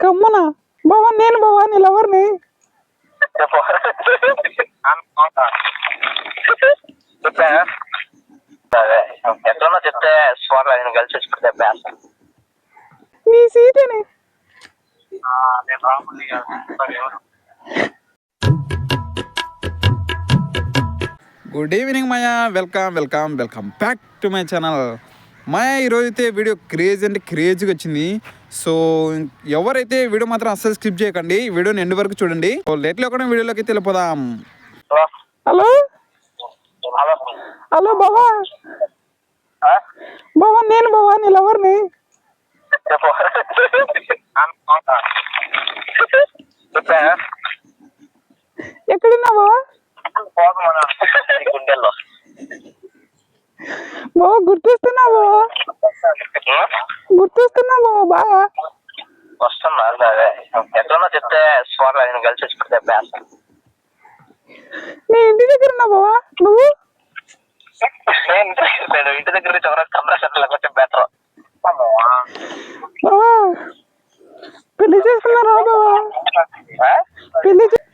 గమ్మునున్నా బావా నేను బావా నీ లవర్ని ఎట్లన్నా చెప్తే స్వార్లా నేను కలిసి వచ్చి పెడితే బ్యాస్ నీ నేను good evening Maya welcome welcome welcome back to my channel Maya ఈరోజు అయితే వీడియో క్రేజ్ అంటే క్రేజ్గా వచ్చింది. సో ఎవరైతే వీడియో మాత్రం అస్సలు స్కిప్ చేయకండి. వీడియోని ఎండ్ వరకు చూడండి. సో లేట్లో కూడా వీడియోలోకి వెళ్ళిపోదాం. హలో? హలో. బావా? బావా నేను బావా నీ లవర్ని? చెప్పు. చెప్పా. ఎక్కడున్నా గుండెల్లో. బావా గుర్తొస్తున్నా బావా గుర్తొస్తున్నా బావా బాగా వస్తున్నా అదే ఎట్లన్నా చెప్తే నేను కలిసి బ్యాస్ నీ ఇంటి దగ్గర ఉన్నా బావా నువ్వు ఇంటి దగ్గర నుంచి ఎవరైనా కమరా సెంటర్ కొంచెం బెటర్ బావా పెళ్ళి చేసుకున్నారా బావా పెళ్ళి చే-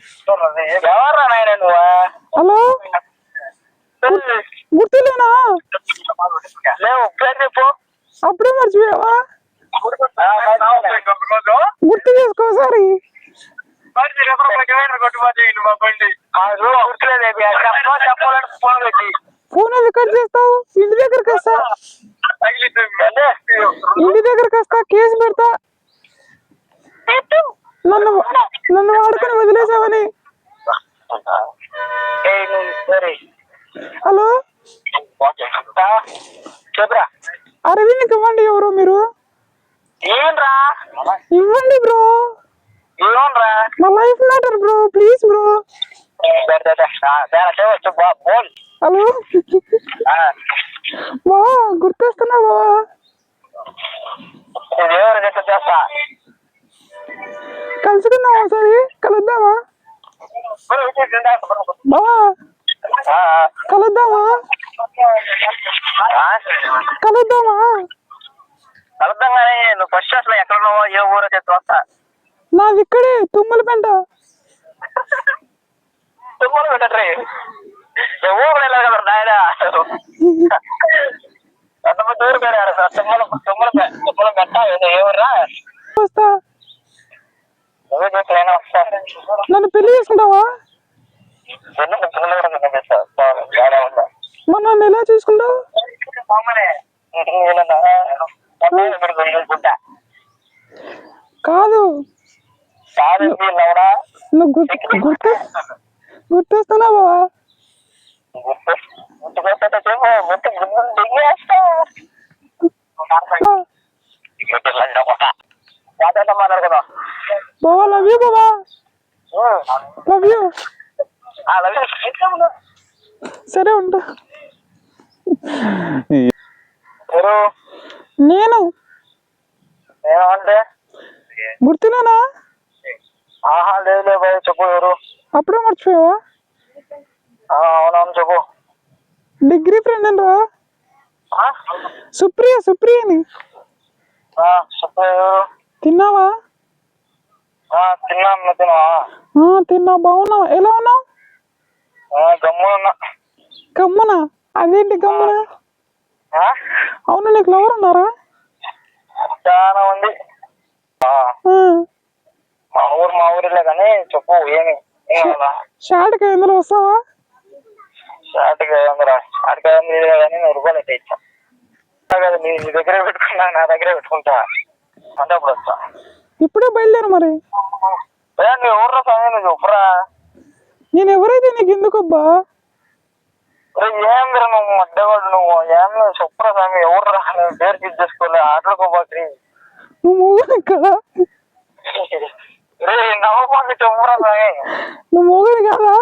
ఎవరా నాయన నువ్వు హలో గుర్తులేనా లేవు పేరు చెప్పు అప్పుడే మర్చిపోయావా? గుర్తు చేసుకో ఒకసారి. చెప్పాలంటే ఫోన్ పెట్టి. ఫోన్ అది కట్ చేస్తావు? ఇంటి దగ్గరికి వస్తా. ఇంటి దగ్గరికి వస్తా కేసు పెడతా. నన్ను నన్ను వాడుకొని వదిలేసావని. హలో? అరవింద్కి ఇవ్వండి ఎవరు మీరు? ఇవ్వండి బ్రో. నా life matter bro please bro. Hello? బా గుర్తొస్తున్నా బావా? ఎవరు చెప్తే చేస్తా కలుసుకుందాం ఒకసారి? కలుద్దామా? బావా కలుద్దామా కలుద్దామా? అర్థం కానీ నువ్వు ఫస్ట్ అసలు ఎక్కడ ఉన్నావో ఏ ఊరో చెప్తే వస్తా నాది ఇక్కడే తుమ్మలపెంట తుమ్మలు పెట్టట్రీ ఊరు వెళ్ళాలి కదా నాయన? అంతమంది ఊరు పేరు తుమ్మల తుమ్మల తుమ్మల పెట్ట ఏ ఊర్రా? వస్తా. నన్ను పెళ్ళి చేసుకుంటావా? ఎన్నో పిల్లలు కూడా నేను చేస్తా. బాగా చాలా ఉందా మరి నన్ను ఎలా చూసుకుంటావు? కాదు. నువ్వు గుర్తు గుర్తు గుర్తొస్తున్నా బావా లవ్ యూ లవ్ యూ సరే ఉంటా నేను. గుర్తులేనా? ఆహా లేదు లేదు భయ్ చెప్పు ఎవరు? అప్పుడే మర్చిపోయావా? ఆ, అవునవును చెప్పు. డిగ్రీ ఫ్రెండ్ అంటరా ఆ? సుప్రియ సుప్రియని. తిన్నావా? నువ్వు తిన్నావా? ఆ, తిన్నా బాగున్నావు? ఎలా ఉన్నావు? ఆ, గమ్మునున్నా గమ్మున? అదేంటి గమ్మున? ఆ? అవును నీకు లవర్ ఉన్నారా? చాలా ఉంది మా ఊరు మా ఊరిలే కానీ చెప్పు ఏమి? షార్ట్కి ఇందులో వస్తావా? షార్ట్గా ఉందిరా షార్ట్గా ఉంది కానీ నూరు రూపాయలు అయితే ఇచ్చా. కదా నీ దగ్గరే పెట్టుకున్నా నా దగ్గరే పెట్టుకుంటా అంటే అప్పుడు వస్తా. ఇప్పుడే బయలుదేరు మరి. ఏ, నీ ఊర్లో సమయం నువ్వు చెప్పురా నేను ఎవరైతే నీకు ఎందుకు అబ్బా ఏంద్ర నువ్వు మడ్డవాడు నువ్వు? ఏం చెప్పురా స్వామి ఎవరు నువ్వు పేరు ఫిట్ చేసుకోలే ఆటలుకోబాకి నువ్వు మూగని కదా రే నవ్వబాకి చెప్పురా స్వామి నువ్వు మూగని కాదా.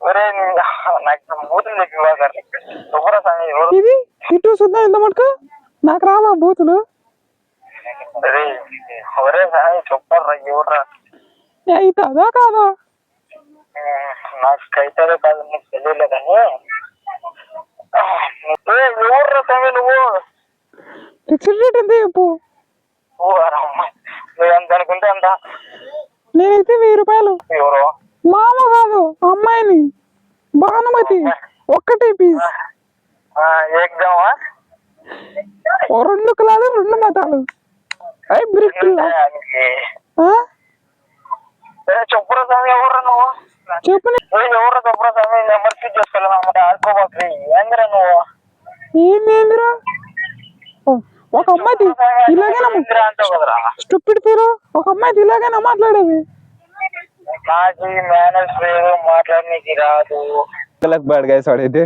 ఒరే నాకు బూతులు చెప్పి బాగా చెప్పురా స్వామి ఎవరు? ఇది ఇటు చూద్దాం ఎంత మటుకు? నాకు రావా బూతులు? రే ఒరే స్వామి చెప్పరా ఎవరా అవుతుందా కాదా? నాకు కైతే కాదు నీకు తెలియలే కానీ. ఎవరు స్వామి నువ్వు? ఫిక్స్డ్ రేట్ ఎంత చెప్పు? ఓ అమ్మ నువ్వు ఎంత అనుకుంటే అంత. నేనైతే వెయ్యి రూపాయలు. ఎవరు? మామ కాదు అమ్మాయిని. భానుమతి ఒక్కటే పీస్ ఎగ్జామా ఓ రెండు కులాలు రెండు మతాలు. బ్రిక్ పిల్ల? చెప్పురా స్వామి ఎవరు నువ్వు? చెప్పు ఏందిరా ఒక అమ్మాయి ఇలాగేనా స్టూపిడ్ పేరు ఒక అమ్మాయి ఇలాగేనా మాట్లాడేది నాకు మేనర్స్ లేదు మాట్లాడడానికి రాదు పిల్లలకు బ్యాడ్ గైస్ వాడైతే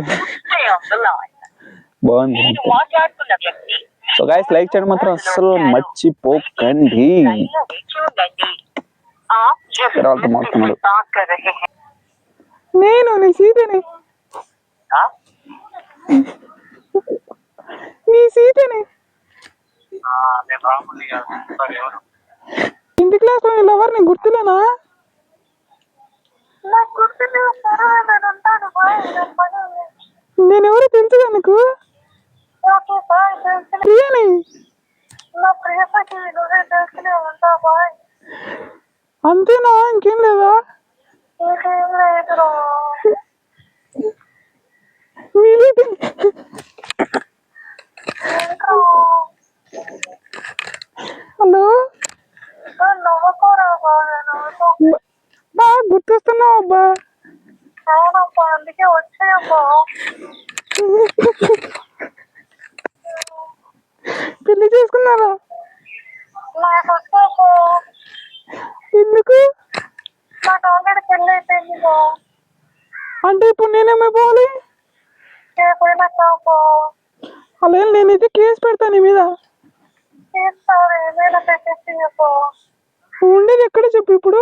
బాగుంది సో గైస్ లైక్ చేయడం మాత్రం అస్సలు మర్చిపోకండి రాళ్ళతో మాట్లాడు నేను నీ సీతని? నీ సీతని ఆ, నేను రాముని కాదు. సారీ, ఎవరు? ఇంటి క్లాస్లో వీళ్ళు ఎవరిని గుర్తులేనా నేను ఉంటాను బాయ్ నేను పని ఉంది. నేను ఎవరు తెలుసు నీకు ప్రియని అంతేనా ఇంకేం లేదా ఇంకేం లేదురా వీళ్ళకి ఇంకా హలో బ- గుర్తొస్తున్నావు అబ్బా అవునప్పా అందుకే వచ్చాయప్పా పెళ్ళి చేసుకున్నారా ఎందుకు అంటే ఇప్పుడు నేనేమైపోవాలి ఏమైనా కాపో అలా నేనైతే కేసు పెడతాను నీ మీద. ఉండేది ఎక్కడ చెప్పు ఇప్పుడు?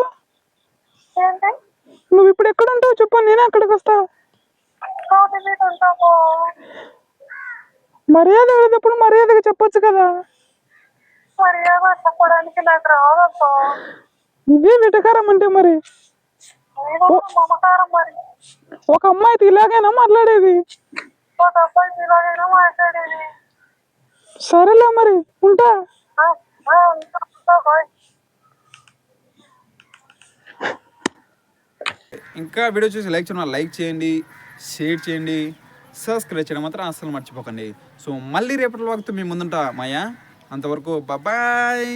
నువ్వు ఇప్పుడు ఎక్కడ ఉంటావు చెప్పు నేను అక్కడికి వస్తా. మర్యాద అడిగేటప్పుడు మర్యాదగా చెప్పొచ్చు కదా. మర్యాద చెప్పడానికి నాకు రాదప్పా ఇదే వెటకారం అంటే మరి? ఒక అమ్మాయితో ఇలాగైనా మాట్లాడేది? ఒక అబ్బాయి ఇలాగైనా మాట్లాడేది. సరేలే మరి ఉంటా. ఇంకా వీడియో చూసి లైక్ చేయడం లైక్ చేయండి షేర్ చేయండి సబ్స్క్రైబ్ చేయడం మాత్రం అస్సలు మర్చిపోకండి. సో మళ్ళీ రేపటి వరకు మీ ముందుంటా మాయా. అంతవరకు బాయ్